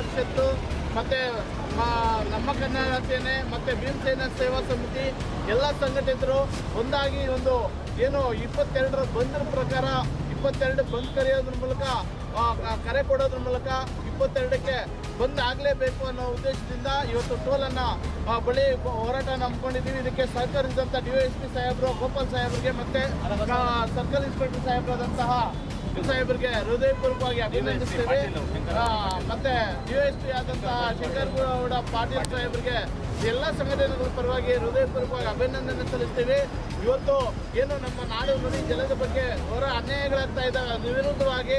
ಪರಿಷತ್ತು ಮತ್ತೆ ನಮ್ಮ ಕನ್ನಡ ಸೇನೆ ಮತ್ತೆ ಭೀಮಸೇನ ಸೇವಾ ಸಮಿತಿ, ಎಲ್ಲ ಸಂಘಟಿತರು ಒಂದಾಗಿ ಒಂದು, ಏನು, ಇಪ್ಪತ್ತೆರಡರ ಬಂದ್ರ ಪ್ರಕಾರ, ಇಪ್ಪತ್ತೆರಡು ಬಂದ್ ಕರೆಯೋದ್ರ ಮೂಲಕ ಕರೆ ಕೊಡೋದ್ರ ಮೂಲಕ ಇಪ್ಪತ್ತೆರಡಕ್ಕೆ ಬಂದ್ ಆಗಲೇಬೇಕು ಅನ್ನೋ ಉದ್ದೇಶದಿಂದ ಇವತ್ತು ಟೋಲನ್ನ ಬಳಿ ಹೋರಾಟ ನಂಬ್ಕೊಂಡಿದ್ದೀವಿ ಇದಕ್ಕೆ ಸಹಕರಿಸಿದಂತ ಡಿ ಎಸ್ ಪಿ ಸಾಹೇಬರು, ಗೋಪಾಲ್ ಸಾಹೇಬರಿಗೆ ಮತ್ತೆ ಸರ್ಕಲ್ ಇನ್ಸ್ಪೆಕ್ಟರ್ ಸಾಹೇಬರಾದಂತಹ ಸಾಹೇಬರಿಗೆ ಹೃದಯಪೂರ್ವಕವಾಗಿ ಅಭಿನಂದಿಸ್ತೇವೆ. ಮತ್ತೆ ಡಿ ಎಸ್ ಪಿ ಆದಂತಹ ಪಾಟೀಲ್ ಸಾಹೇಬರಿಗೆ ಎಲ್ಲ ಸಂಘಟನೆಗಳ ಪರವಾಗಿ ಹೃದಯಪೂರ್ವಕವಾಗಿ ಅಭಿನಂದನೆ ಸಲ್ಲಿಸ್ತೀವಿ. ಇವತ್ತು ಏನು ನಮ್ಮ ನಾಡು ನುಡಿ ಜಲದ ಬಗ್ಗೆ ಹೊರ ಅನ್ಯಾಯಗಳಾಗ್ತಾ ಇದ್ದಾಗ ನಿವಿರುದ್ಧವಾಗಿ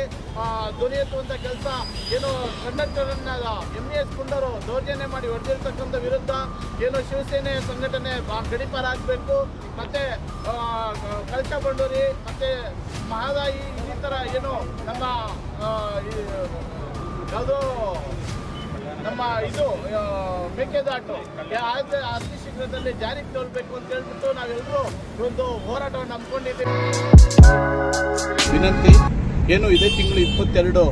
ಎತ್ತುವಂಥ ಕೆಲಸ ಏನು ಕಂಡಕ್ಟರನ್ನ ಎಂ ಇ ಎಸ್ ಕುಂಡರು ದೌರ್ಜನ್ಯ ಮಾಡಿ ಹೊಡೆದಿರ್ತಕ್ಕಂಥ ವಿರುದ್ಧ ಏನು ಶಿವಸೇನೆ ಸಂಘಟನೆ ಬಾ- ಮತ್ತು ಆ, ಬಂಡೂರಿ ಮತ್ತೆ ಮಹದಾಯಿ ಥರ ಏನು ನಮ್ಮ ಯಾವುದು ನಮ್ಮ ಇದು ಮೇಕೆದಾಟು. ಆದರೆ ಅತಿ ಶೀಘ್ರದಲ್ಲಿ ಜಾರಿಗೆ ತರಬೇಕು ಅಂತ ಹೇಳ್ಬಿಟ್ಟು ನಾವೆಲ್ಲರೂ ಒಂದು ಹೋರಾಟವನ್ನು ಹಮ್ಮಿಕೊಂಡಿದ್ದೀವಿ. ವಿನಂತಿ, ಏನು ಇದೇ ತಿಂಗಳು ಇಪ್ಪತ್ತೆರಡು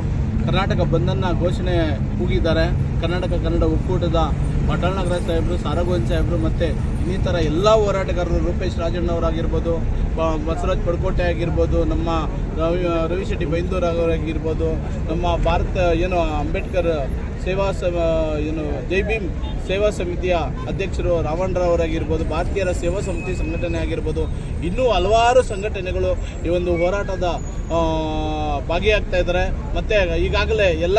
ಕರ್ನಾಟಕ ಬಂದನ್ನ ಘೋಷಣೆ ಕೂಗಿದ್ದಾರೆ. ಕರ್ನಾಟಕ, ಕನ್ನಡ ಒಕ್ಕೂಟದ ಪಟ್ಟಣನಗರ ಸಾಹೇಬರು, ಸಾರಗೋವಿಂದ್ ಸಾಹೇಬರು ಮತ್ತು ಇನ್ನಿತರ ಎಲ್ಲ ಹೋರಾಟಗಾರರು, ರೂಪೇಶ್ ರಾಜಣ್ಣವರಾಗಿರ್ಬೋದು ಬಸವರಾಜ್ ಪಡ್ಕೋಟೆ ಆಗಿರ್ಬೋದು, ನಮ್ಮ ರವಿ ರವಿಶೆಟ್ಟಿ ಶೆಟ್ಟಿ ಬೈಂದೂರ್ ಅವರಾಗಿರ್ಬೋದು ನಮ್ಮ ಭಾರತ, ಏನು, ಅಂಬೇಡ್ಕರ್ ಸೇವಾ ಸಮ, ಏನು, ಜೈ ಭೀಮ್ ಸೇವಾ ಸಮಿತಿಯ ಅಧ್ಯಕ್ಷರು ರಾವಣರಾವರಾಗಿರ್ಬೋದು ಭಾರತೀಯರ ಸೇವಾ ಸಮಿತಿ ಸಂಘಟನೆ ಆಗಿರ್ಬೋದು, ಇನ್ನೂ ಹಲವಾರು ಸಂಘಟನೆಗಳು ಈ ಒಂದು ಹೋರಾಟದ ಭಾಗಿಯಾಗ್ತಾ ಇದ್ದಾರೆ. ಮತ್ತು ಈಗಾಗಲೇ ಎಲ್ಲ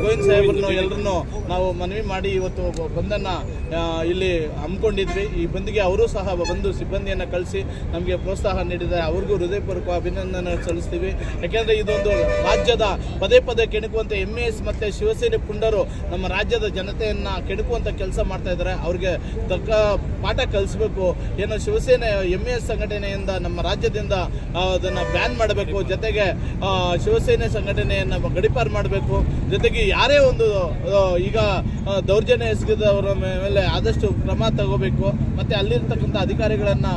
ಗೋವಿಂದ್ ಸಾಹೇಬ್ರನ್ನು ಎಲ್ಲರನ್ನು ನಾವು ಮನವಿ ಮಾಡಿ ಇವತ್ತು ಬಂದನ್ನು ಇಲ್ಲಿ ಹಮ್ಮಿಕೊಂಡಿದ್ವಿ. ಈ ಬಂದಿಗೆ ಅವರು ಸಹ ಬಂದು ಸಿಬ್ಬಂದಿಯನ್ನು ಕಳಿಸಿ ನಮಗೆ ಪ್ರೋತ್ಸಾಹ ನೀಡಿದ್ದಾರೆ. ಅವ್ರಿಗೂ ಹೃದಯಪೂರ್ವಕ ಅಭಿನಂದನೆ ಸಲ್ಲಿಸ್ತೀವಿ. ಯಾಕೆಂದರೆ ಇದೊಂದು ರಾಜ್ಯದ ಪದೇ ಪದೇ ಕೆಣಕುವಂಥ ಎಂ ಎಸ್ ಮತ್ತು ಶಿವಸೇನೆ ಪುಂಡರು ನಮ್ಮ ರಾಜ್ಯದ ಜನತೆಯನ್ನು ಕೆಣಕುವಂಥ ಕೆಲಸ ಮಾಡ್ತಾ ಇದ್ದಾರೆ. ಅವ್ರಿಗೆ ತಕ್ಕ ಪಾಠ ಕಲಿಸ್ಬೇಕು. ಏನು ಶಿವಸೇನೆ ಎಂ ಎಸ್ ಸಂಘಟನೆಯಿಂದ ನಮ್ಮ ರಾಜ್ಯದಿಂದ ಅದನ್ನು ಬ್ಯಾನ್ ಮಾಡಬೇಕು. ಜೊತೆಗೆ ಶಿವಸೇನೆ ಸಂಘಟನೆಯನ್ನು ಗಡಿಪಾರು ಮಾಡಬೇಕು. ಜೊತೆಗೆ ಯಾರೇ ಒಂದು ಈಗ ದೌರ್ಜನ್ಯ ಎಸಗಿದವರ ಮೇಲೆ ಆದಷ್ಟು ಕ್ರಮ ತಗೋಬೇಕು, ಮತ್ತು ಅಲ್ಲಿರ್ತಕ್ಕಂಥ ಅಧಿಕಾರಿಗಳನ್ನು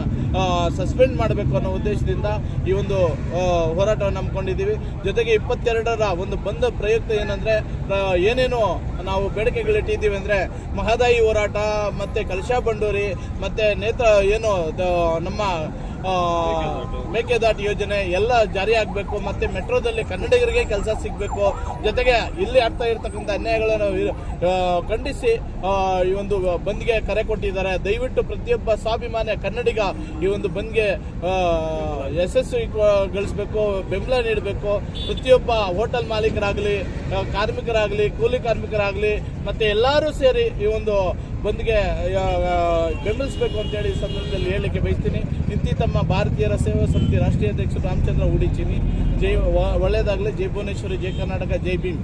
ಸಸ್ಪೆಂಡ್ ಮಾಡಬೇಕು ಅನ್ನೋ ಉದ್ದೇಶದಿಂದ ಈ ಒಂದು ಹೋರಾಟವನ್ನು ಹಮ್ಮಿಕೊಂಡಿದ್ದೀವಿ. ಜೊತೆಗೆ ಇಪ್ಪತ್ತೆರಡರ ಒಂದು ಬಂದ ಪ್ರಯುಕ್ತ ಏನಂದರೆ ಏನೇನು ನಾವು ಬೇಡಿಕೆಗಳಿಟ್ಟಿದ್ದೀವಿ ಅಂದರೆ, ಮಹದಾಯಿ ಹೋರಾಟ, ಮತ್ತು ಕಲಶಾ ಬಂಡೂರಿ, ಮತ್ತು ನೇತ್ರ, ಏನು ನಮ್ಮ ಮೇಕೆದಾಟು ಯೋಜನೆ ಎಲ್ಲ ಜಾರಿ ಆಗಬೇಕು, ಮತ್ತು ಮೆಟ್ರೋದಲ್ಲಿ ಕನ್ನಡಿಗರಿಗೆ ಕೆಲಸ ಸಿಗಬೇಕು. ಜೊತೆಗೆ ಇಲ್ಲಿ ಆಗ್ತಾ ಇರ್ತಕ್ಕಂಥ ಅನ್ಯಾಯಗಳನ್ನು ಖಂಡಿಸಿ ಈ ಒಂದು ಬಂದ್ಗೆ ಕರೆ ಕೊಟ್ಟಿದ್ದಾರೆ. ದಯವಿಟ್ಟು ಪ್ರತಿಯೊಬ್ಬ ಸ್ವಾಭಿಮಾನಿ ಕನ್ನಡಿಗ ಈ ಒಂದು ಬಂದ್ಗೆ ಯಶಸ್ಸು ಗಳಿಸಬೇಕು ಬೆಂಬಲ ನೀಡಬೇಕು. ಪ್ರತಿಯೊಬ್ಬ ಹೋಟೆಲ್ ಮಾಲೀಕರಾಗಲಿ ಕಾರ್ಮಿಕರಾಗಲಿ, ಕೂಲಿ ಕಾರ್ಮಿಕರಾಗಲಿ, ಮತ್ತು ಎಲ್ಲರೂ ಸೇರಿ ಈ ಒಂದು ಬಂದ್ಗೆ ಬೆಂಬಲಿಸಬೇಕು ಅಂತೇಳಿ ಈ ಸಂದರ್ಭದಲ್ಲಿ ಹೇಳಲಿಕ್ಕೆ ಬಯಸ್ತೀನಿ. ನಿಂತಿ ತಮ್ಮ ಭಾರತೀಯರ ಸೇವಾ ಸಮಿತಿ ರಾಷ್ಟ್ರೀಯ ಅಧ್ಯಕ್ಷ ರಾಮಚಂದ್ರ ಉಡಿಚಿನಿ ಜೈ ಒಳ್ಳೆಯದಾಗಲಿ. ಜೈ ಭುವನೇಶ್ವರಿ, ಜೈ ಕರ್ನಾಟಕ, ಜೈ ಭೀಮ್.